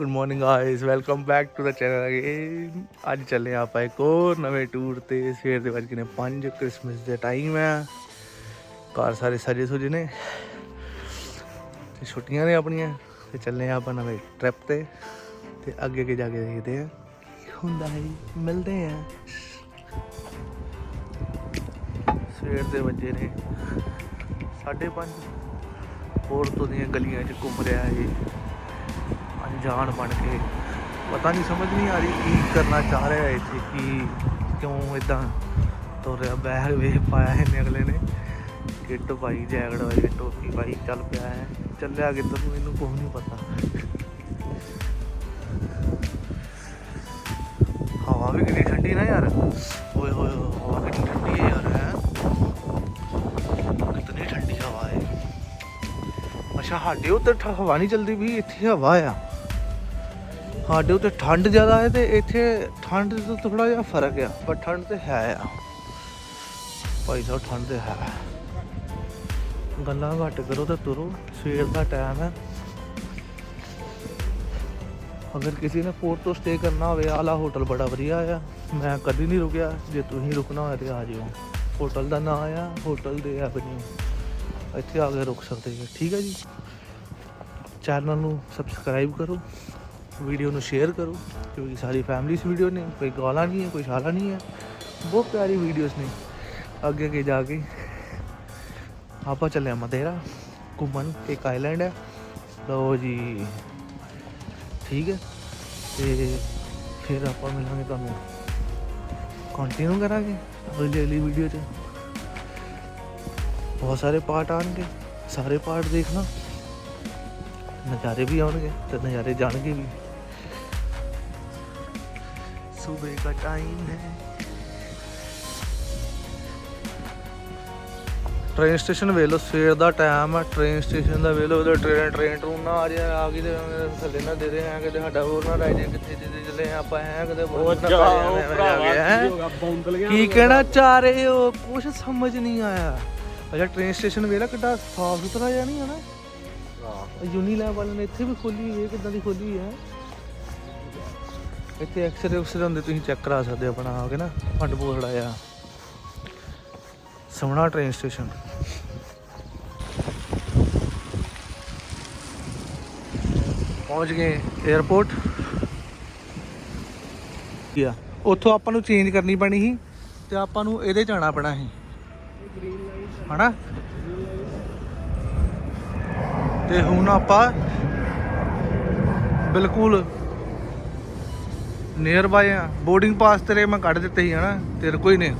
Good morning guys welcome back to the channel again ਅੱਜ ਚੱਲੇ ਹਾਂ ਆਪਾਂ ਇੱਕ ਹੋਰ ਨਵੇਂ ਟੂਰ ਤੇ। ਸਵੇਰ ਦੇ ਵੱਜ ਗਏ ਨੇ 5 ਕ੍ਰਿਸਮਸ ਦੇ ਟਾਈਮ ਹੈ ਘਰ ਸਾਰੇ ਸਜੇ ਸੁਜੇ ਨੇ। ਤੇ ਛੁੱਟੀਆਂ ਨੇ ਆਪਣੀਆਂ। ਤੇ ਚੱਲੇ ਹਾਂ ਆਪਾਂ ਨਵੇਂ ਟ੍ਰਿਪ ਤੇ। ਤੇ ਅੱਗੇ ਅੱਗੇ ਜਾ ਕੇ ਦੇਖਦੇ ਹਾਂ। ਕੀ ਹੁੰਦਾ ਹੈ ਜੀ। ਮਿਲਦੇ ਹਾਂ। ਸਵੇਰ ਦੇ ਵੱਜੇ ਨੇ। 5:30 ਪੋਰਟੋ ਦੀਆਂ ਗਲੀਆਂ 'ਚ ਘੁੰਮ ਰਿਹਾ ਹੈ ਅਣਜਾਣ ਬਣ ਕੇ। ਪਤਾ ਨਹੀਂ ਸਮਝ ਨਹੀਂ ਆ ਰਹੀ ਕੀ ਕਰਨਾ ਚਾਹ ਰਿਹਾ ਇੱਥੇ ਕੀ, ਕਿਉਂ ਇਦਾਂ ਤੁਰ ਰਿਹਾ ਵੇ ਪਾਇਆ ਹੈ ਅਗਲੇ ਨੇ। ਕਿੱਟ ਪਾਈ, ਜੈਕਟ ਵਾਲੀ ਟੋਪੀ ਪਾਈ, ਚੱਲ ਪਿਆ ਹੈ। ਚੱਲਿਆ ਕਿੱਧਰ ਨੂੰ, ਇਹਨੂੰ ਕੁਝ ਨਹੀਂ ਪਤਾ। ਹਵਾ ਵੀ ਕਿੰਨੀ ਠੰਡੀ ਨਾ ਯਾਰ। ਓਏ ਹੋਏ, ਹਵਾ ਕਿੰਨੀ ਠੰਡੀ ਹੈ ਯਾਰ, ਹੈ। ਕਿਤਨੀ ਠੰਡੀ ਹਵਾ ਹੈ। ਅੱਛਾ, ਸਾਡੇ ਉੱਧਰ ਹਵਾ ਨਹੀਂ ਚੱਲਦੀ ਵੀ, ਇੱਥੇ ਹਵਾ ਆ। ਸਾਡੇ ਉੱਤੇ ਠੰਡ ਜ਼ਿਆਦਾ ਹੈ ਤੇ ਇੱਥੇ ਠੰਡ ਤੋਂ ਥੋੜਾ ਜਿਹਾ ਫ਼ਰਕ ਆ, ਪਰ ਠੰਡ ਤੇ ਹੈ ਆ। ਭਾਈ ਸਾਹਿਬ, ਠੰਡ ਤੇ ਹੈ। ਗੱਲਾਂ ਘੱਟ ਕਰੋ ਤੇ ਤੁਰੋ, ਸਵੇਰ ਦਾ ਟਾਈਮ ਹੈ। ਅਗਰ ਕਿਸੇ ਨੇ ਪੋਰਟ ਤੋਂ ਸਟੇ ਕਰਨਾ ਹੋਵੇ ਆਲਾ ਹੋਟਲ ਬੜਾ ਵਧੀਆ ਆ। ਮੈਂ ਕਦੀ ਨਹੀਂ ਰੁਕਿਆ, ਜੇ ਤੁਸੀਂ ਰੁਕਣਾ ਹੋਵੇ ਤੇ ਆ ਜਿਓ। ਹੋਟਲ ਦਾ ਨਾਮ ਆ ਹੋਟਲ ਦੇ ਐਵਨਿਊ ਇੱਥੇ ਆ ਕੇ ਰੁਕ ਸਕਦੇ ਹੋ ਠੀਕ ਹੈ ਜੀ। ਚੈਨਲ ਨੂੰ ਸਬਸਕ੍ਰਾਈਬ ਕਰੋ। ਵੀਡੀਓ ਨੂੰ ਸ਼ੇਅਰ ਕਰੋ, ਕਿਉਂਕਿ ਸਾਰੀ ਫੈਮਿਲੀ ਵੀਡੀਓ ਨੇ, ਕੋਈ ਗਾਲਾਂ ਨਹੀਂ ਹੈ, ਕੋਈ ਸ਼ਾਲਾ ਨਹੀਂ ਹੈ। ਬਹੁਤ ਪਿਆਰੀ ਵੀਡੀਓਜ਼ ਨੇ। ਅੱਗੇ ਅੱਗੇ ਜਾ ਕੇ ਆਪਾਂ ਚੱਲੇ ਮਦੇਰਾ, ਘੁੰਮਣ, ਇੱਕ ਆਈਲੈਂਡ ਹੈ। ਲਓ ਜੀ, ਠੀਕ ਹੈ। ਤੇ ਫਿਰ ਆਪਾਂ ਮਿਲਾਂਗੇ ਤੁਹਾਨੂੰ। ਕੰਟੀਨਿਊ ਕਰਾਂਗੇ ਅਗਲੀ ਅਗਲੀ ਵੀਡੀਓ 'ਚ। ਬਹੁਤ ਸਾਰੇ ਪਾਰਟ ਆਣਗੇ ਸਾਰੇ ਪਾਰਟ ਦੇਖਣਾ। ਨਜ਼ਾਰੇ ਵੀ ਆਉਣਗੇ ਤੇ ਨਜ਼ਾਰੇ ਜਾਣਗੇ ਵੀ। ਸਵੇਰ ਦਾ ਟਾਈਮ ਹੈ। ਟ੍ਰੇਨ ਸਟੇਸ਼ਨ ਵੇਖ ਲਓ ਸਵੇਰ ਦਾ ਟਾਈਮ ਹੈ ਟ੍ਰੇਨ ਸਟੇਸ਼ਨ ਦਾ ਵੇਖ ਲਓ ਉਧਰ ਟ੍ਰੇਨ ਟ੍ਰੇਨ ਟਰੂਨ ਨਾ ਆ ਜਾ ਆ ਗਈ ਤੇ ਥੱਲੇ ਨਾ ਦੇ ਦੇ ਆ ਕਿਤੇ ਸਾਡਾ ਹੋਰ ਨਾ ਰਹਿ ਜਾਏ ਕਿੱਥੇ ਜਿੱਦੇ ਚੱਲੇ ਆਪਾਂ ਹੈ ਕਿਤੇ ਹੋਰ ਨਾ? ਕੀ ਕਹਿਣਾ ਚਾਹ ਰਹੇ ਹੋ? ਕੁਝ ਸਮਝ ਨਹੀਂ ਆਇਆ। ਅੱਛਾ ਟ੍ਰੇਨ ਸਟੇਸ਼ਨ ਵੇਲਾ ਕਿੱਡਾ ਸਾਫ਼ ਸੁਥਰਾ ਜਿਹਾ ਨਹੀਂ ਹੈ ਨਾ? ਯੂਨੀਲੈਬ ਵਾਲਿਆਂ ਨੇ ਇੱਥੇ ਵੀ ਖੋਲੀ ਹੋਈ ਹੈ ਕਿੱਦਾਂ ਦੀ ਖੋਲੀ ਹੈ? ਇੱਥੇ ਐਕਸਰੇ ਉਕਸਰੇ ਹੁੰਦੇ, ਤੁਸੀਂ ਚੈੱਕ ਕਰਾ ਸਕਦੇ ਹੋ ਆਪਣਾ ਆ ਕੇ ਨਾ ਫੰਡ ਬੋਰਡ ਆਇਆ ਸੋਹਣਾ ਟ੍ਰੇਨ ਸਟੇਸ਼ਨ ਪਹੁੰਚ ਗਏ 에어ਪੋਰਟ ਗਿਆ ਉੱਥੋਂ ਆਪਾਂ ਨੂੰ ਚੇਂਜ ਕਰਨੀ ਪੈਣੀ ਸੀ, ਤੇ ਆਪਾਂ ਨੂੰ ਇਹਦੇ ਜਾਣਾ ਪੈਣਾ ਸੀ। ਹਨਾ? ਤੇ ਹੁਣ ਆਪਾਂ ਬਿਲਕੁਲ ਨੀਅਰ ਬਾਏ ਆ। ਬੋਰਡਿੰਗ ਪਾਸ ਤੇਰੇ ਮੈਂ ਕੱਢ ਦਿੱਤੇ ਸੀ ਹਨਾ? ਤੇਰੇ ਕੋਈ ਨਹੀਂ।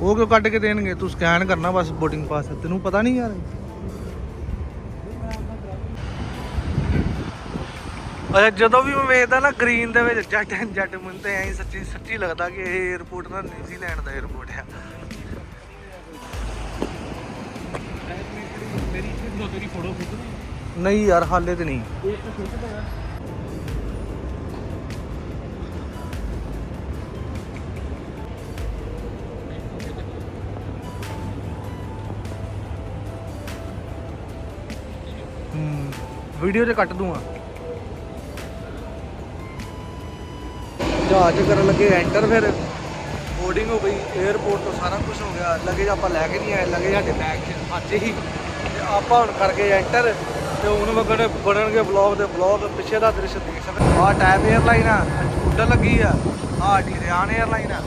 ਉਹ ਕਿਉਂ ਕੱਢ ਕੇ ਦੇਣਗੇ? ਤੂੰ ਸਕੈਨ ਕਰਨਾ ਬਸ ਬੋਰਡਿੰਗ ਪਾਸ ਤੈਨੂੰ ਪਤਾ ਨਹੀਂ ਯਾਰ। ਅੱਛਾ ਜਦੋਂ ਵੀ ਮੈਂ ਵੇਖਦਾ ਨਾ ਗ੍ਰੀਨ ਦੇ ਵਿੱਚ ਜੱਟ ਜੱਟ ਮੈਨੂੰ ਤਾਂ ਸੱਚੀ ਸੱਚੀ ਲੱਗਦਾ ਕਿ ਇਹ 에어ਪੋਰਟ ਨਾ ਨਿਊਜ਼ੀਲੈਂਡ ਦਾ 에어ਪੋਰਟ ਆ ਨਹੀਂ ਯਾਰ, ਹਾਲੇ ਤੇ ਨਹੀਂ। ਵੀਡੀਓ 'ਚ ਕੱਟ ਦੂੰਗਾ। ਜਹਾਜ਼ ਕਰਨ ਲੱਗੇ ਐਂਟਰ ਫਿਰ। ਬੋਰਡਿੰਗ ਹੋ ਗਈ 에어ਪੋਰਟ ਤੋਂ ਸਾਰਾ ਕੁਝ ਹੋ ਗਿਆ। ਲਗੇਜ ਆਪਾਂ ਲੈ ਕੇ ਨਹੀਂ ਆਏ ਲਗੇਜ ਸਾਡੇ ਬੈਗ 'ਚ, ਅੱਜ ਹੀ। ਤੇ ਆਪਾਂ ਹੁਣ ਕਰਕੇ ਐਂਟਰ ਤੇ ਉਹਨਾਂ ਵਗੜ ਬਣਨਗੇ ਬਲੌਗ ਦੇ ਬਲੌਗ ਪਿੱਛੇ ਦਾ ਦ੍ਰਿਸ਼ ਦੇਖ ਸਕਦੇ ਆ ਟਾਈਪ 에ਅਰਲਾਈਨ ਆ ਉੱਡਣ ਲੱਗੀ ਆ। ਆ ਢਿਰਿਆਨ 에ਅਰਲਾਈਨ ਆ।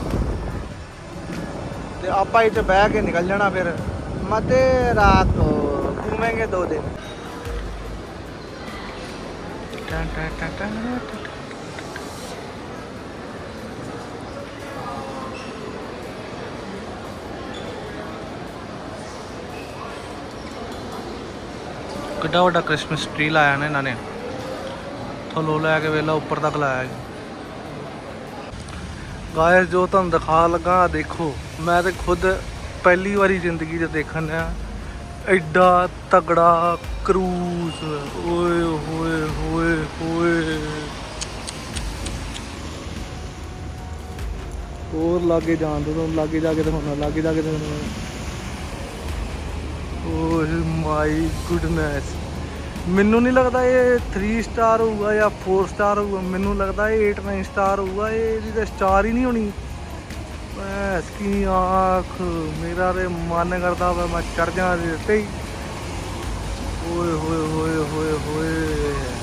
ਤੇ ਆਪਾਂ ਇੱਥੇ ਬਹਿ ਕੇ ਨਿਕਲ ਜਾਣਾ ਫਿਰ। ਮਤੇ ਰਾਤ ਨੂੰ ਘੁੰਮेंगे ਦੋ ਦਿਨ। ਟਨ ਟਨ ਟਨ ਟਨ। ਕਿੱਡਾ ਵੱਡਾ ਕ੍ਰਿਸਮਸ ਟ੍ਰੀ ਲਾਇਆ ਨੇ ਇਹਨਾਂ ਨੇ। ਥੱਲੋਂ ਲੈ ਕੇ ਵੇਲਾ, ਉੱਪਰ ਤੱਕ ਲਾਇਆ ਹੈ ਗਾਇਸ ਜੋ ਤੁਹਾਨੂੰ ਦਿਖਾ ਲੱਗਾ ਦੇਖੋ। ਮੈਂ ਤੇ ਖੁਦ ਪਹਿਲੀ ਵਾਰੀ ਜ਼ਿੰਦਗੀ 'ਚ ਦੇਖਣ ਆ ਐਡਾ ਤਗੜਾ ਕਰੂਜ਼ ਓਏ, ਹੋਏ ਹੋਏ ਹੋਏ। ਹੋਰ ਲਾਗੇ ਜਾਣ ਦੋ, ਲਾਗੇ ਜਾ ਕੇ ਦਿਖਾਉਣਾ, ਲਾਗੇ ਜਾ ਕੇ ਦਿਖਾਉਣਾ। ਓਹ ਮਾਈ ਗੁੱਡਨੈਸ। ਮੈਨੂੰ ਨਹੀਂ ਲੱਗਦਾ ਇਹ 3 ਸਟਾਰ ਹੋਊਗਾ ਜਾਂ 4 ਸਟਾਰ ਹੋਊਗਾ। ਮੈਨੂੰ ਲੱਗਦਾ ਇਹ 8 9 ਸਟਾਰ ਹੋਊਗਾ। ਇਹ ਇਹਦੀ ਤਾਂ ਸਟਾਰ ਹੀ ਨਹੀਂ ਹੋਣੀ। ਬਸ ਕੀ ਆਖ, ਮੇਰਾ ਰੇ ਮਨ ਕਰਦਾ ਵਾ ਮੈਂ ਚੜ ਜਾਣਾ ਦੇ ਹੀ। ਓਏ ਹੋਏ ਹੋਏ ਹੋਏ ਹੋਏ।